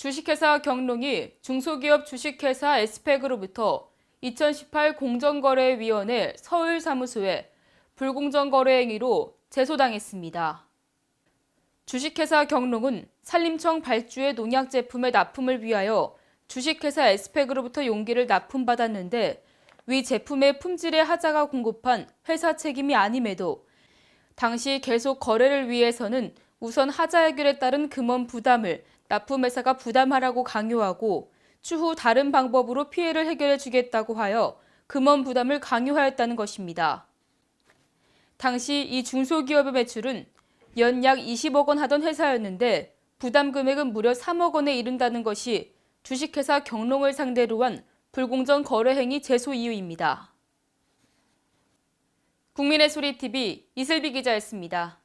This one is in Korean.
주식회사 경롱이 중소기업 주식회사 에스펙으로부터 2018 공정거래위원회 서울 사무소에 불공정 거래 행위로 제소당했습니다. 주식회사 경롱은 산림청 발주의 농약 제품의 납품을 위하여 주식회사 에스펙으로부터 용기를 납품받았는데 위 제품의 품질에 하자가 공급한 회사 책임이 아님에도 당시 계속 거래를 위해서는 우선 하자 해결에 따른 금원 부담을 납품회사가 부담하라고 강요하고 추후 다른 방법으로 피해를 해결해 주겠다고 하여 금원 부담을 강요하였다는 것입니다. 당시 이 중소기업의 매출은 연약 20억 원 하던 회사였는데 부담 금액은 무려 3억 원에 이른다는 것이 주식회사 경롱을 상대로 한 불공정 거래 행위 제소 이유입니다. 국민의 소리 TV 이슬비 기자였습니다.